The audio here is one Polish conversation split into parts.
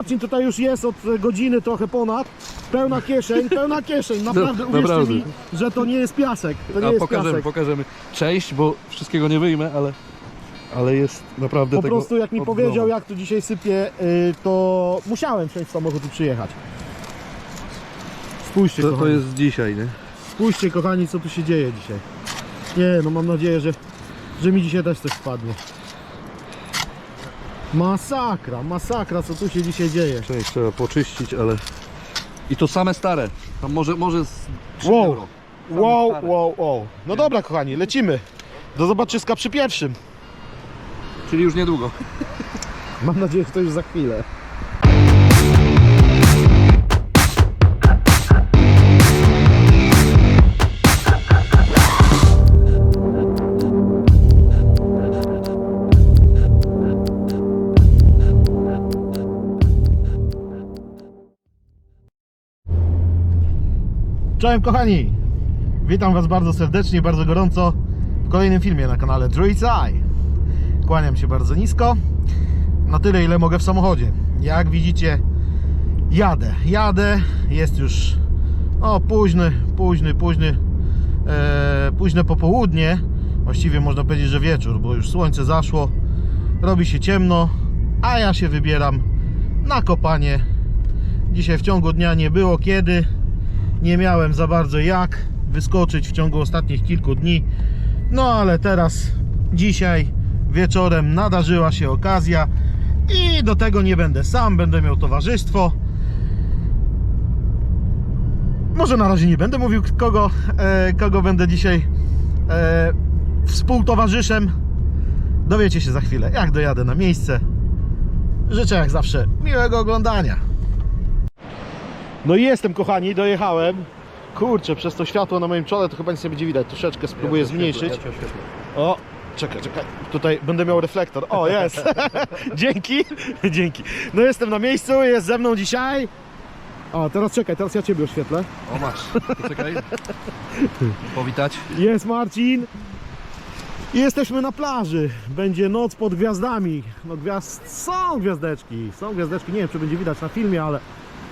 Marcin tutaj już jest od godziny trochę ponad. Pełna kieszeń, pełna kieszeń. Naprawdę, No, naprawdę. mi, że to nie jest piasek. To nie A jest pokażemy, piasek. pokażemy. Cześć, bo wszystkiego nie wyjmę, ale, ale jest naprawdę Po tego prostu jak mi od powiedział, jak tu dzisiaj sypie, y, to musiałem wsiąść w samochód i przyjechać. Spójrzcie, To, to kochani. jest dzisiaj, nie? Spójrzcie, kochani, co tu się dzieje dzisiaj. Nie, no mam nadzieję, że, że mi dzisiaj też coś wpadnie. Masakra, masakra, co tu się dzisiaj dzieje. Część trzeba poczyścić, ale... I to same stare. Tam może, może z 3 Wow. euro. Same Wow, stare. wow, wow. No dobra, kochani, lecimy. Do zobaczyska przy pierwszym. Czyli już niedługo. Mam nadzieję, że to już za chwilę. Cześć kochani! Witam Was bardzo serdecznie, bardzo gorąco w kolejnym filmie na kanale Druid's Eye. Kłaniam się bardzo nisko. Na tyle, ile mogę w samochodzie. Jak widzicie, jadę. Jadę, jest już o, późny, późny, późny, e, późne popołudnie. Właściwie można powiedzieć, że wieczór, bo już słońce zaszło, robi się ciemno, a ja się wybieram na kopanie. Dzisiaj w ciągu dnia nie było kiedy, nie miałem za bardzo jak wyskoczyć w ciągu ostatnich kilku dni. No ale teraz, dzisiaj wieczorem nadarzyła się okazja i do tego nie będę sam, będę miał towarzystwo. Może na razie nie będę mówił kogo, e, kogo będę dzisiaj e, współtowarzyszem. Dowiecie się za chwilę, jak dojadę na miejsce. Życzę jak zawsze miłego oglądania. No i jestem kochani, dojechałem. Kurczę, przez to światło na moim czole to chyba nic nie będzie widać. Troszeczkę spróbuję zmniejszyć. O, czekaj, czekaj. Tutaj będę miał reflektor. O, jest. Dzięki. Dzięki. No jestem na miejscu, jest ze mną dzisiaj. O, teraz czekaj, teraz ja Ciebie oświetlę. O masz. Poczekaj. Powitać. Jest Marcin. I jesteśmy na plaży. Będzie noc pod gwiazdami. No gwiazd... Są gwiazdeczki. Są gwiazdeczki. Nie wiem, czy będzie widać na filmie, ale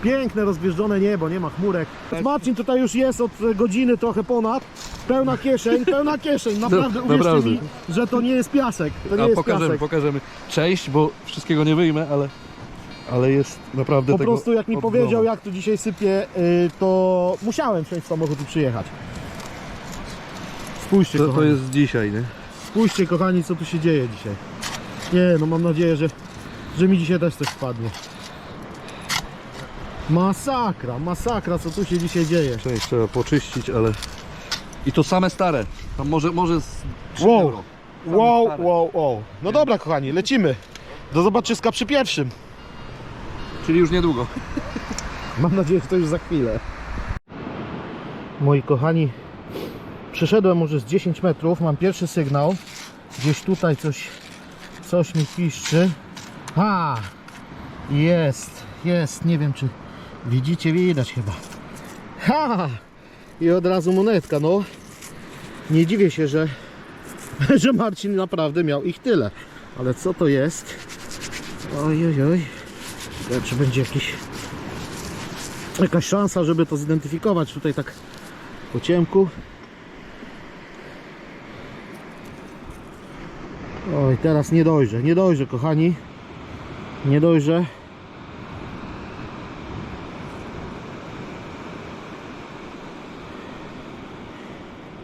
piękne, rozgwieżdżone niebo, nie ma chmurek. Marcin tutaj już jest od godziny trochę ponad. Pełna kieszeń, pełna kieszeń. Naprawdę, No, uwierzcie naprawdę. mi, że to nie jest piasek. To nie A jest pokażemy, piasek. pokażemy. Cześć, bo wszystkiego nie wyjmę, ale, ale jest naprawdę Po prostu jak mi powiedział, jak tu dzisiaj sypie, y, to musiałem wsiąść w samochód i przyjechać. Spójrzcie, To, to kochani. jest dzisiaj, nie? Spójrzcie kochani, co tu się dzieje dzisiaj. Nie, no mam nadzieję, że, że mi dzisiaj też coś wpadnie. Masakra, masakra, co tu się dzisiaj dzieje. Część trzeba poczyścić, ale... I to same stare. Tam może, może z 3 Wow. euro. Same Wow, stare. wow, wow. No dobra kochani, lecimy. Do zobaczyska przy pierwszym. Czyli już niedługo. Mam nadzieję, że to już za chwilę. Moi kochani, przeszedłem może z 10 metrów, mam pierwszy sygnał. Gdzieś tutaj coś, coś mi piszczy. Ha! Jest, jest, nie wiem czy widzicie, widać chyba. Ha! I od razu monetka, no. Nie dziwię się, że, że Marcin naprawdę miał ich tyle. Ale co to jest? Oj, oj, oj. Czy będzie jakiś jakaś szansa, żeby to zidentyfikować tutaj tak po ciemku. Oj, teraz nie dojrzę, nie dojrzę, kochani. Nie dojrzę.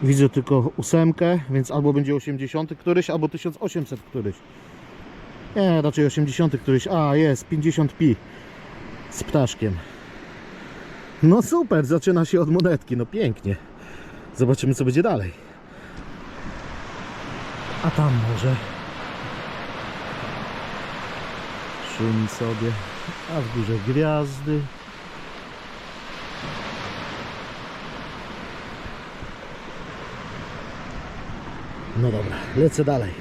Widzę tylko ósemkę, więc albo będzie 80 któryś, albo 1800 któryś. Nie, raczej 80 któryś. A, jest 50 pi z ptaszkiem. No super, zaczyna się od monetki, no pięknie. Zobaczymy co będzie dalej. A tam może. Szumi sobie, a w górze gwiazdy. No dobra, lecę dalej.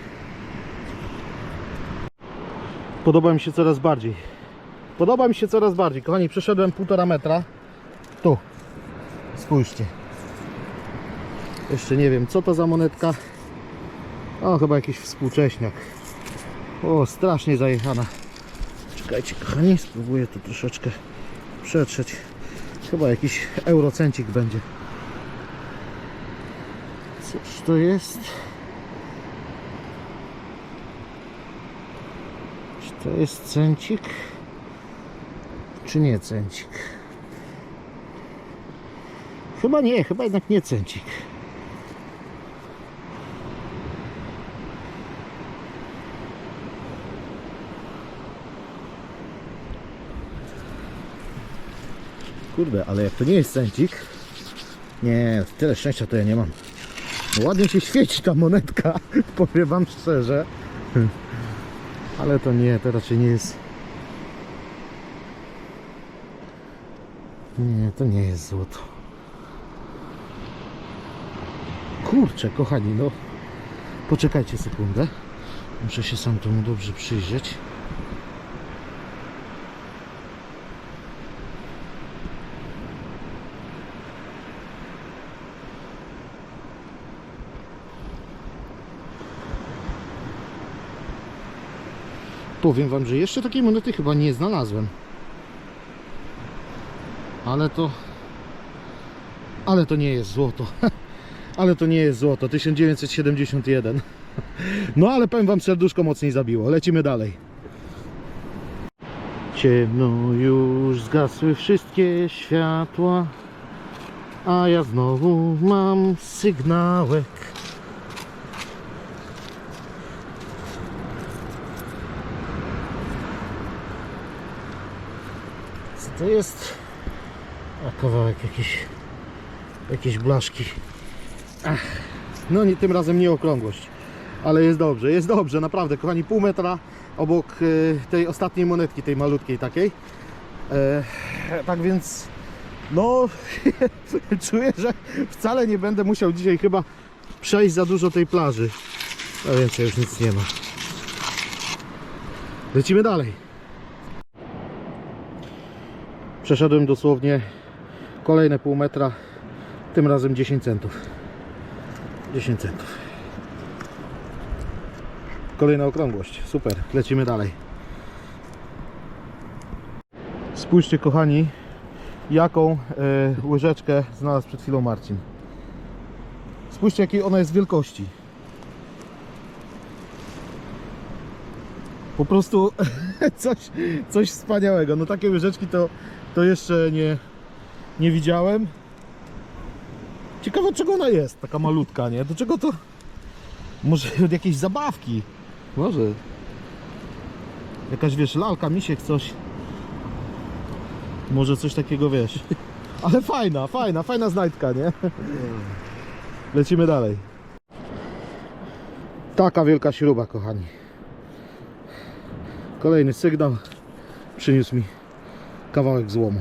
Podoba mi się coraz bardziej. Podoba mi się coraz bardziej. Kochani, przeszedłem półtora metra. Tu. Spójrzcie. Jeszcze nie wiem, co to za monetka. O, chyba jakiś współcześniak. O, strasznie zajechana. Czekajcie kochani, spróbuję tu troszeczkę przetrzeć. Chyba jakiś eurocencik będzie. Cóż to jest? To jest cencik? Czy nie cencik? Chyba nie, chyba jednak nie cencik. Kurde, ale jak to nie jest cencik Nie, tyle szczęścia to ja nie mam Ładnie się świeci ta monetka Powiem wam szczerze Ale to nie, to raczej nie jest Nie, to nie jest złoto. Kurczę, kochani, no. Poczekajcie sekundę. Muszę się sam temu dobrze przyjrzeć Powiem wam, że jeszcze takiej monety chyba nie znalazłem. Ale to... Ale to nie jest złoto. Ale to nie jest złoto. 1971. No ale powiem wam, serduszko mocniej zabiło. Lecimy dalej. Ciemno już zgasły wszystkie światła. A ja znowu mam sygnałek. Jest? A kawałek jakiś jakieś blaszki. Ach, no nie tym razem nie okrągłość. Ale jest dobrze, jest dobrze, naprawdę, kochani, pół metra obok e, tej ostatniej monetki, tej malutkiej takiej. E, tak więc, no, czuję, że wcale nie będę musiał dzisiaj chyba przejść za dużo tej plaży. A więcej już nic nie ma. Lecimy dalej. Przeszedłem dosłownie kolejne pół metra, tym razem 10 centów. 10 centów. Kolejna okrągłość, super, lecimy dalej. Spójrzcie kochani, jaką e, łyżeczkę znalazł przed chwilą Marcin. Spójrzcie jakiej ona jest wielkości. Po prostu coś, coś wspaniałego. No takie łyżeczki to, to jeszcze nie, nie widziałem. Ciekawe czego ona jest, taka malutka, nie? Do czego to? Może od jakiejś zabawki. Może. Jakaś wiesz, lalka, misiek, coś. Może coś takiego wiesz. Ale fajna, fajna, fajna znajdka, nie? Lecimy dalej. Taka wielka śruba, kochani. Kolejny sygnał przyniósł mi kawałek złomu.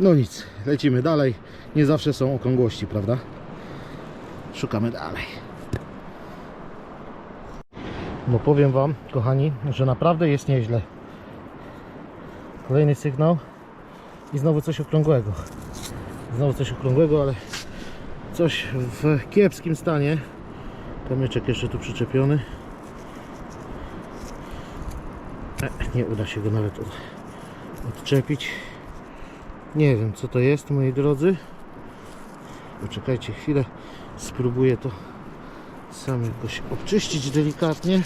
No nic, lecimy dalej. Nie zawsze są okrągłości, prawda? Szukamy dalej. No powiem Wam, kochani, że naprawdę jest nieźle. Kolejny sygnał i znowu coś okrągłego. Znowu coś okrągłego, ale coś w kiepskim stanie. Kamyczek jeszcze tu przyczepiony. E, Nie uda się go nawet od, odczepić. Nie wiem co to jest, moi drodzy. Poczekajcie chwilę, spróbuję to sam jakoś obczyścić delikatnie.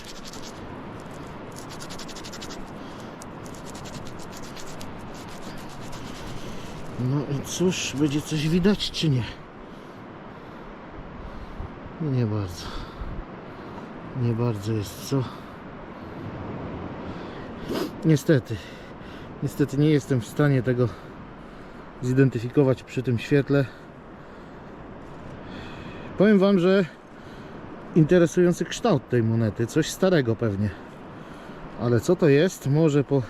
No i cóż, będzie coś widać czy nie? Nie bardzo. Nie bardzo jest co. Niestety. Niestety nie jestem w stanie tego zidentyfikować przy tym świetle. Powiem Wam, że interesujący kształt tej monety. Coś starego pewnie. Ale co to jest? Może po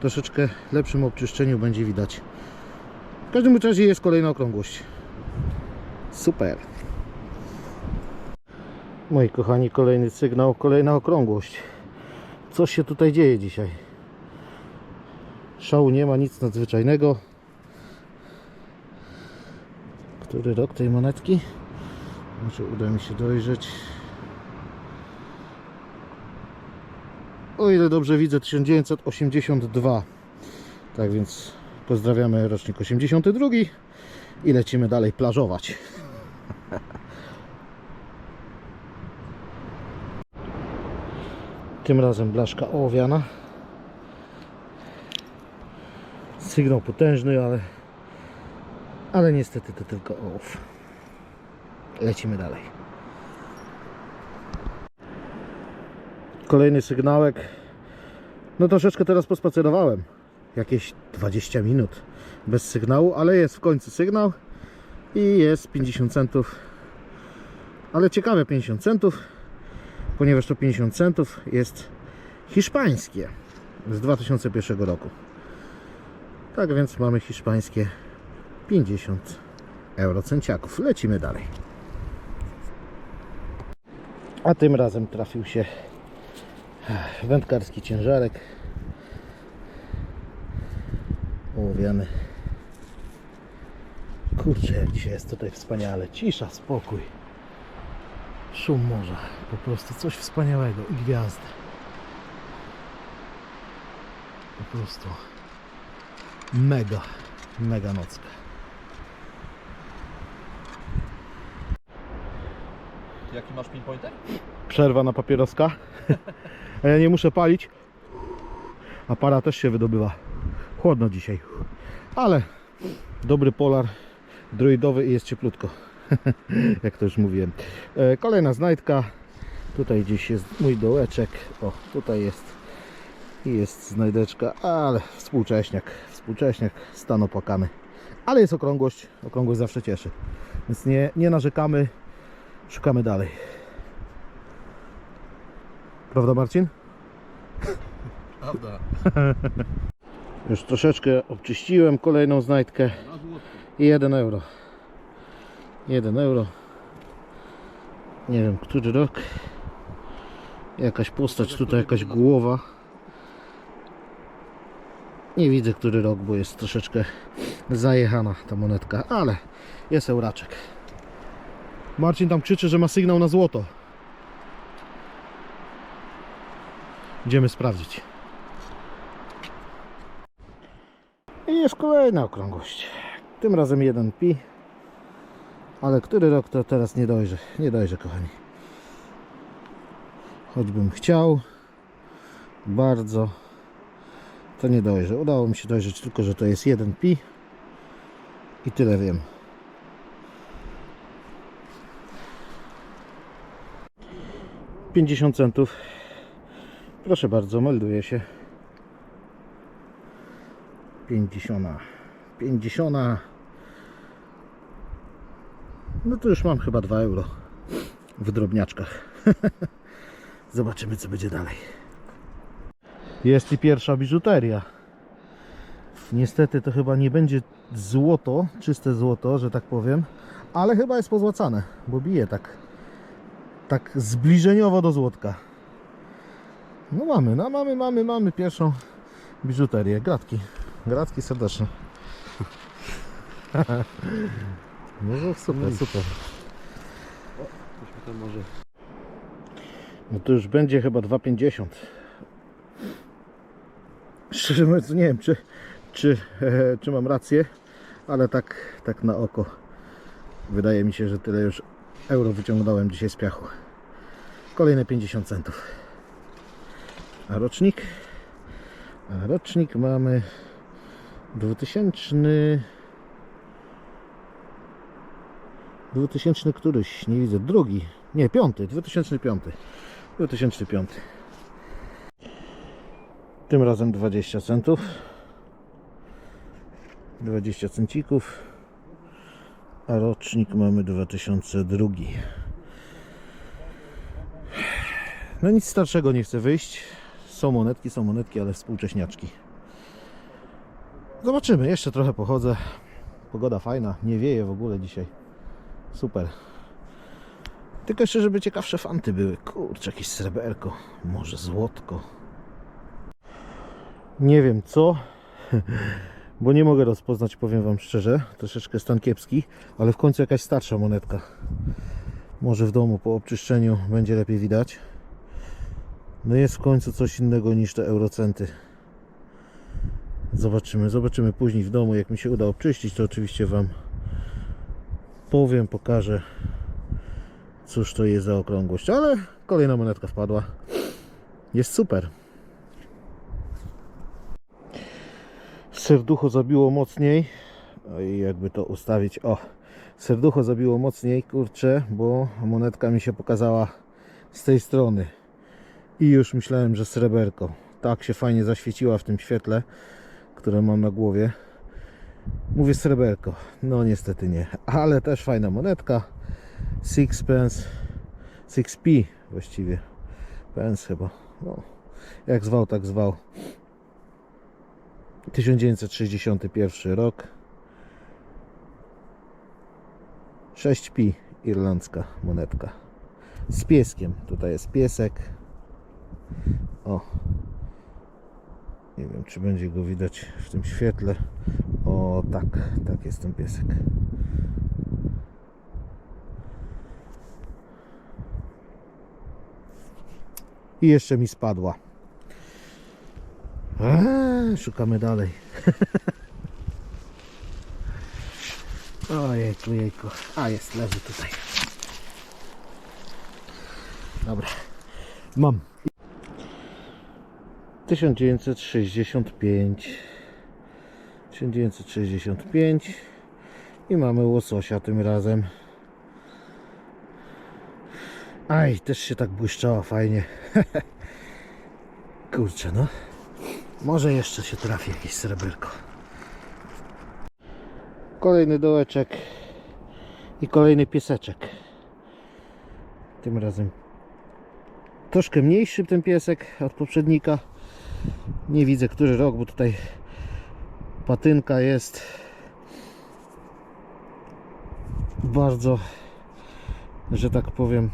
troszeczkę lepszym obczyszczeniu będzie widać. W każdym razie jest kolejna okrągłość. Super. Moi kochani, kolejny sygnał, kolejna okrągłość. Co się tutaj dzieje dzisiaj? Szału nie ma, nic nadzwyczajnego. Który rok tej monetki? Może uda mi się dojrzeć. o ile dobrze widzę 1982 tak więc pozdrawiamy rocznik 82 i lecimy dalej plażować tym razem blaszka ołowiana sygnał potężny ale ale niestety to tylko ołów lecimy dalej kolejny sygnałek. No troszeczkę teraz pospacerowałem. Jakieś 20 minut bez sygnału, ale jest w końcu sygnał i jest 50 centów. Ale ciekawe 50 centów, ponieważ to 50 centów jest hiszpańskie z 2001 roku. Tak więc mamy hiszpańskie 50 eurocenciaków. Lecimy dalej. A tym razem trafił się wędkarski ciężarek. Ołowiany. Kurczę dzisiaj jest tutaj wspaniale. Cisza, spokój. Szum morza. Po prostu coś wspaniałego i gwiazdy. Po prostu mega. Mega nocka Jaki masz pinpointer? przerwa na papieroska. A ja nie muszę palić. A para też się wydobywa. Chłodno dzisiaj. Ale dobry polar druidowy i jest cieplutko. Jak to już mówiłem. E, kolejna znajdka. Tutaj gdzieś jest mój dołeczek. O tutaj jest. I jest znajdeczka ale współcześniak współcześniak stan opłakany ale jest okrągłość okrągłość zawsze cieszy więc nie, nie narzekamy szukamy dalej Prawda Marcin? Prawda. Już troszeczkę obczyściłem kolejną znajdkę i 1 euro. 1 euro. Nie wiem, który rok. Jakaś postać, tutaj jakaś głowa. Nie widzę, który rok, bo jest troszeczkę zajechana ta monetka, ale jest euraczek. Marcin tam krzyczy, że ma sygnał na złoto. Idziemy sprawdzić. I jest kolejna okrągłość. Tym razem 1 pi. Ale który rok to teraz nie dojrzy. Nie dojrzy, kochani. Choćbym chciał bardzo to nie dojrzy. Udało mi się dojrzeć tylko, że to jest 1 pi. I tyle wiem. Pięćdziesiąt centów. Proszę bardzo, melduje się. 50. 50. No to już mam chyba 2 euro w drobniaczkach. Zobaczymy co będzie dalej. Jest i pierwsza biżuteria. Niestety to chyba nie będzie złoto, czyste złoto, że tak powiem, ale chyba jest pozłacane, bo bije tak tak zbliżeniowo do złotka. No mamy, no mamy, mamy, mamy pierwszą biżuterię. Gratki. Gratki serdecznie. No to super, super. No to już będzie chyba 2,50. Szczerze mówiąc, nie wiem, czy, czy, e, czy mam rację, ale tak, tak na oko. Wydaje mi się, że tyle już euro wyciągnąłem dzisiaj z piachu. Kolejne 50 centów. A rocznik? A rocznik mamy 2000. 2000 któryś, nie widzę, drugi, nie, piąty, 2005. 2005. Tym razem 20 centów. 20 cencików. A rocznik mamy 2002. No nic starszego nie chce wyjść. Są monetki, są monetki, ale współcześniaczki. Zobaczymy, jeszcze trochę pochodzę. Pogoda fajna, nie wieje w ogóle dzisiaj. Super. Tylko jeszcze, żeby ciekawsze fanty były. Kurczę, jakieś sreberko, może złotko. Nie wiem co, bo nie mogę rozpoznać, powiem Wam szczerze. Troszeczkę stan kiepski, ale w końcu jakaś starsza monetka. Może w domu po obczyszczeniu będzie lepiej widać. No jest w końcu coś innego niż te eurocenty. Zobaczymy, zobaczymy później w domu, jak mi się uda obczyścić, to oczywiście Wam powiem, pokażę, cóż to jest za okrągłość, ale kolejna monetka wpadła. Jest super. Serducho zabiło mocniej. No i jakby to ustawić. O, serducho zabiło mocniej, kurczę, bo monetka mi się pokazała z tej strony. I już myślałem, że sreberko. Tak się fajnie zaświeciła w tym świetle, które mam na głowie. Mówię sreberko. No niestety nie. Ale też fajna monetka. Sixpence. 6p właściwie. Pence chyba. No, jak zwał, tak zwał. 1961 rok. 6pi irlandzka monetka. Z pieskiem. Tutaj jest piesek. O. Nie wiem, czy będzie go widać w tym świetle. O, tak, tak jest ten piesek. I jeszcze mi spadła. Eee, szukamy dalej. Ojejku, jejku. A jest, leży tutaj. Dobra. Mam. 1965 1965 i mamy łososia tym razem aj też się tak błyszczała fajnie kurczę no może jeszcze się trafi jakieś sreberko kolejny dołeczek i kolejny pieseczek. Tym razem troszkę mniejszy ten piesek od poprzednika. Nie widzę który rok, bo tutaj patynka jest bardzo, że tak powiem,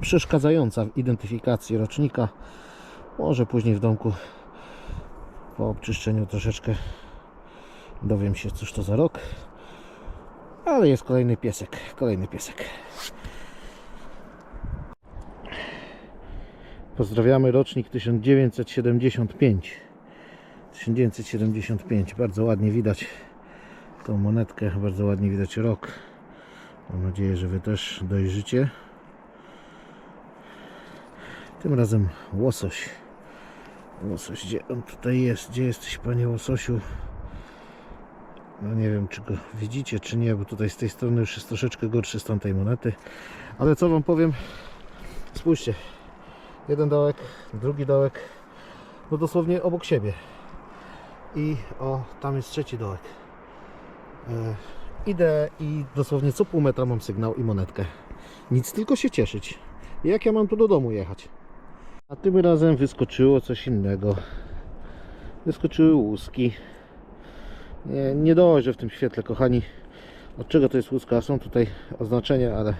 przeszkadzająca w identyfikacji rocznika. Może później w domku po obczyszczeniu troszeczkę dowiem się, cóż to za rok. Ale jest kolejny piesek, kolejny piesek. Pozdrawiamy rocznik 1975. 1975. Bardzo ładnie widać tą monetkę, bardzo ładnie widać rok. Mam nadzieję, że Wy też dojrzycie. Tym razem łosoś. Łosoś, gdzie on tutaj jest? Gdzie jesteś, panie łososiu? No nie wiem, czy go widzicie, czy nie, bo tutaj z tej strony już jest troszeczkę gorszy stan tej monety. Ale co Wam powiem? Spójrzcie, jeden dołek, drugi dołek, no dosłownie obok siebie. I o, tam jest trzeci dołek. E, idę i dosłownie co pół metra mam sygnał i monetkę. Nic, tylko się cieszyć. Jak ja mam tu do domu jechać? A tym razem wyskoczyło coś innego. Wyskoczyły łuski. Nie, nie dojrzę w tym świetle, kochani, od czego to jest łuska. Są tutaj oznaczenia, ale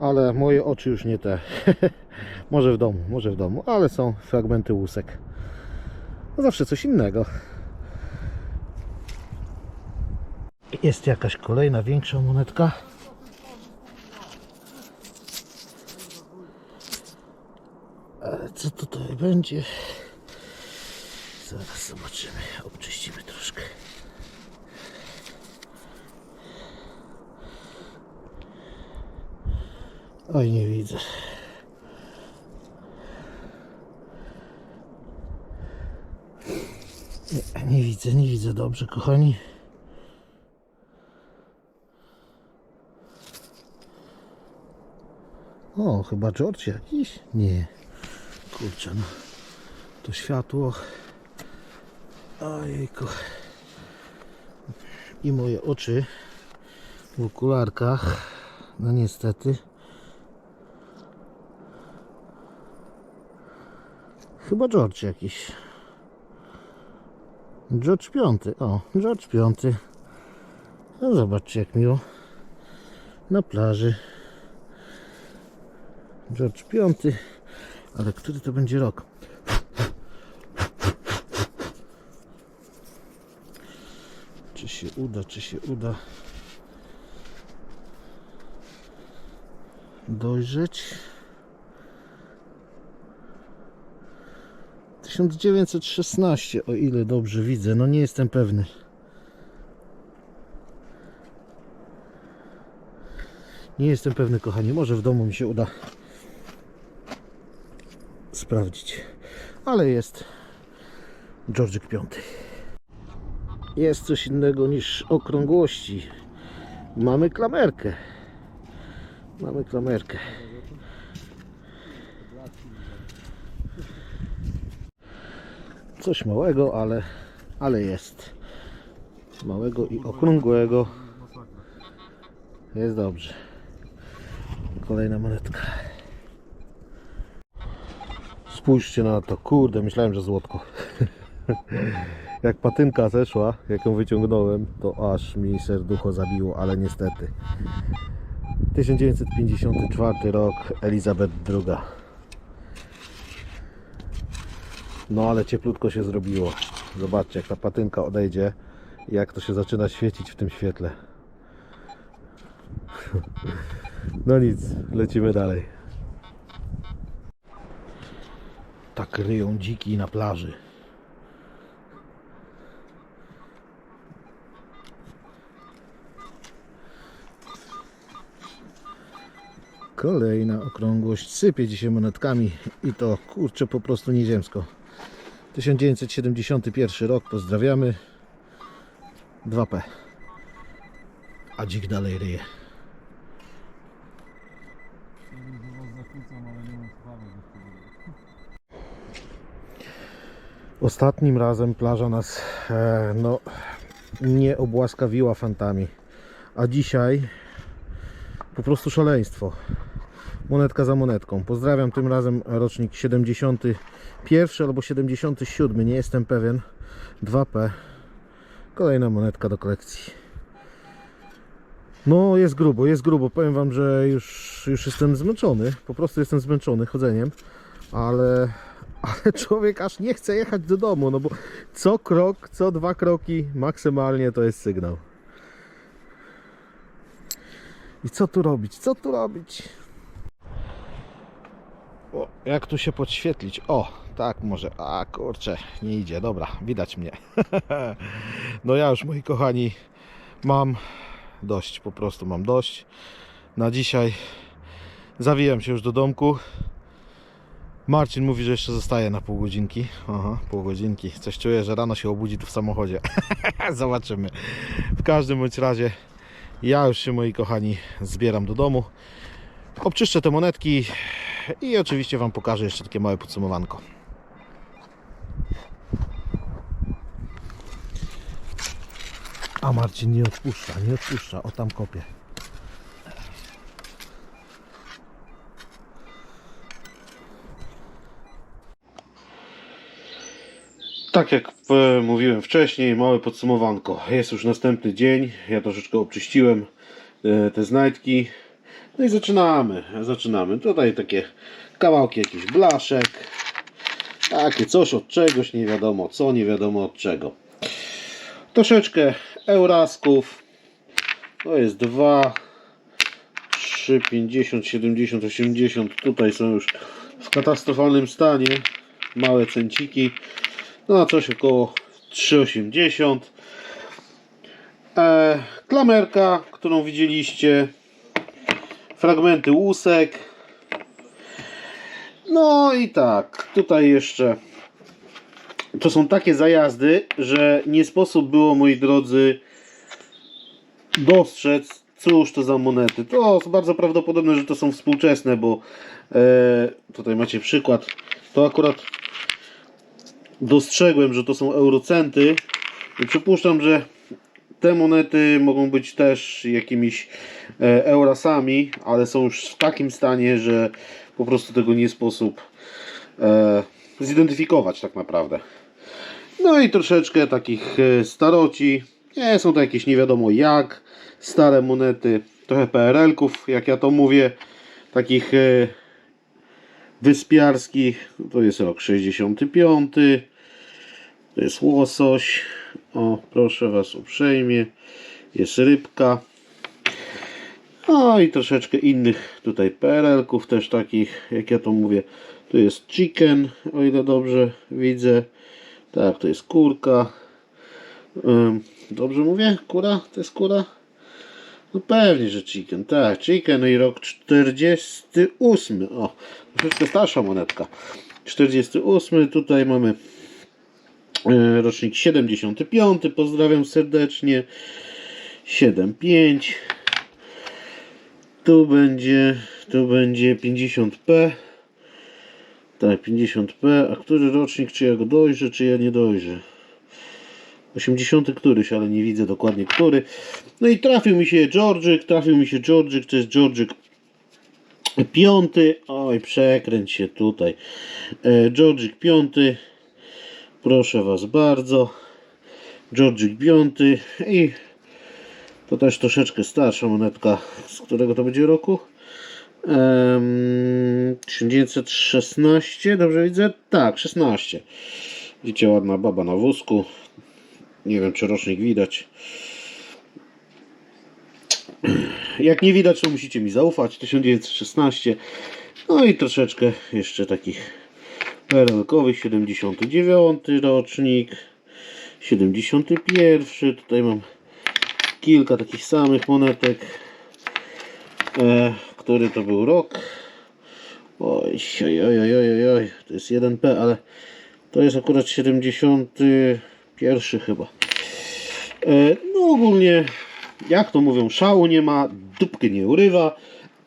ale moje oczy już nie te. może w domu, może w domu, ale są fragmenty łusek. No zawsze coś innego. Jest jakaś kolejna większa monetka. Co tutaj będzie? Zaraz zobaczymy. Obczyścimy troszkę. Oj, nie widzę. Nie, nie widzę, nie widzę dobrze, kochani. O, chyba George jakiś? Nie. Kurczę, no. To światło. Ojejku. I moje oczy w okularkach. No niestety. Chyba George jakiś. George piąty. O, George piąty. No zobaczcie jak miło. Na plaży. George piąty. Ale który to będzie rok? Czy się uda, czy się uda dojrzeć? 1916, o ile dobrze widzę, no nie jestem pewny. Nie jestem pewny, kochani. Może w domu mi się uda sprawdzić. Ale jest Georgiek V. Jest coś innego niż okrągłości. Mamy klamerkę. Mamy klamerkę. Coś małego, ale, ale jest. Małego i okrągłego. Jest dobrze. Kolejna monetka. Spójrzcie na to, kurde, myślałem, że złotko. Jak patynka zeszła, jak ją wyciągnąłem, to aż mi serducho zabiło, ale niestety. 1954 rok, Elizabeth II. No ale cieplutko się zrobiło. Zobaczcie, jak ta patynka odejdzie, jak to się zaczyna świecić w tym świetle. No nic, lecimy dalej. Tak ryją dziki na plaży. Kolejna okrągłość. Sypie dzisiaj monetkami i to kurczę po prostu nieziemsko. 1971 rok, pozdrawiamy. 2P. A dzik dalej ryje. Ostatnim razem plaża nas e, no, nie obłaskawiła fantami. A dzisiaj po prostu szaleństwo. Monetka za monetką. Pozdrawiam tym razem rocznik 71 albo 77, nie jestem pewien. 2P. Kolejna monetka do kolekcji. No jest grubo, jest grubo. Powiem Wam, że już, już jestem zmęczony. Po prostu jestem zmęczony chodzeniem. Ale, ale człowiek aż nie chce jechać do domu, no bo co krok, co dwa kroki maksymalnie to jest sygnał. I co tu robić? Co tu robić? O, jak tu się podświetlić? O, tak może. A kurczę, nie idzie. Dobra, widać mnie. no ja już, moi kochani, mam dość. Po prostu mam dość. Na dzisiaj zawijam się już do domku. Marcin mówi, że jeszcze zostaje na pół godzinki. Aha, pół godzinki. Coś czuję, że rano się obudzi tu w samochodzie. Zobaczymy. W każdym bądź razie ja już się, moi kochani, zbieram do domu. Obczyszczę te monetki i oczywiście Wam pokażę jeszcze takie małe podsumowanko. A Marcin nie odpuszcza, nie odpuszcza. O tam kopie. Tak jak e, mówiłem wcześniej, małe podsumowanko. Jest już następny dzień. Ja troszeczkę obczyściłem e, te znajdki. No i zaczynamy. Zaczynamy. Tutaj takie kawałki jakichś blaszek. Takie coś od czegoś, nie wiadomo co, nie wiadomo od czego. Troszeczkę eurasków. To jest 2, 3, 50, 70, 80. Tutaj są już w katastrofalnym stanie. Małe cenciki. No na coś około 3,80. E, klamerka, którą widzieliście. Fragmenty łusek. No i tak, tutaj jeszcze to są takie zajazdy, że nie sposób było, moi drodzy, dostrzec, cóż to za monety. To bardzo prawdopodobne, że to są współczesne, bo e, tutaj macie przykład. To akurat dostrzegłem, że to są eurocenty i przypuszczam, że te monety mogą być też jakimiś e, eurasami, ale są już w takim stanie, że po prostu tego nie sposób e, zidentyfikować tak naprawdę. No i troszeczkę takich e, staroci. Nie są to jakieś nie wiadomo jak stare monety, trochę PRL-ków, jak ja to mówię, takich wyspiarskich. To jest rok 65. To jest łosoś. O, proszę Was uprzejmie. Jest rybka. No i troszeczkę innych tutaj PRL-ków też takich, jak ja to mówię, Tu jest chicken, o ile dobrze widzę. Tak, to jest kurka. Dobrze mówię? Kura? To jest kura? No pewnie, że chicken. Tak, chicken i rok 48. O, troszeczkę starsza monetka. 48. Tutaj mamy rocznik 75. Pozdrawiam serdecznie. 75. Tu będzie, tu będzie 50p. Tak, 50p. A który rocznik, czy ja go dojrzę, czy ja nie dojrzę? 80 któryś, ale nie widzę dokładnie który. No i trafił mi się Georgic, trafił mi się Georgic, to jest Georgic piąty. Oj, przekręć się tutaj. E, piąty. Proszę Was bardzo. Georgic piąty i to też troszeczkę starsza monetka. Z którego to będzie roku? Em, 1916, dobrze widzę? Tak, 16. Widzicie, ładna baba na wózku. Nie wiem, czy rocznik widać. Jak nie widać, to musicie mi zaufać. 1916. No i troszeczkę jeszcze takich perelkowych. 79 rocznik. 71. Tutaj mam kilka takich samych monetek. E, który to był rok? Oj, oj, oj, oj, oj, oj. To jest 1P, ale to jest akurat 71 chyba. E, no ogólnie, jak to mówią, szału nie ma, dupkę nie urywa,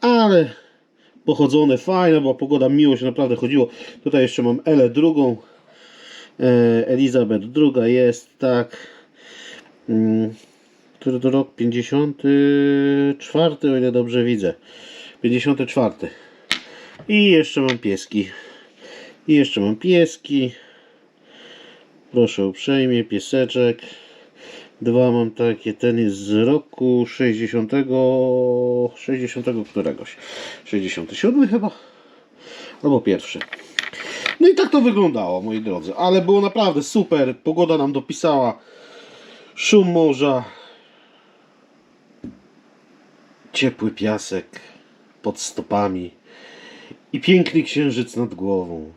ale pochodzone fajne, bo pogoda miło się naprawdę chodziło. Tutaj jeszcze mam Elę drugą. E, Elizabeth druga jest, tak. Mm, który to rok? 54, o ile dobrze widzę. 54. I jeszcze mam pieski. I jeszcze mam pieski. Proszę uprzejmie, pieseczek. Dwa mam takie, ten jest z roku 60. 60 któregoś. 67 chyba? Albo pierwszy. No i tak to wyglądało, moi drodzy. Ale było naprawdę super. Pogoda nam dopisała. Szum morza. Ciepły piasek pod stopami. I piękny księżyc nad głową.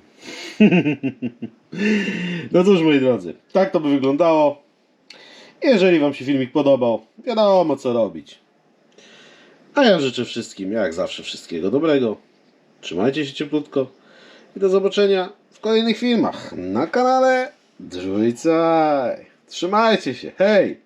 no cóż, moi drodzy, tak to by wyglądało. Jeżeli Wam się filmik podobał, wiadomo co robić. A ja życzę wszystkim, jak zawsze, wszystkiego dobrego. Trzymajcie się cieplutko i do zobaczenia w kolejnych filmach na kanale Drzwójcaj. Trzymajcie się, hej!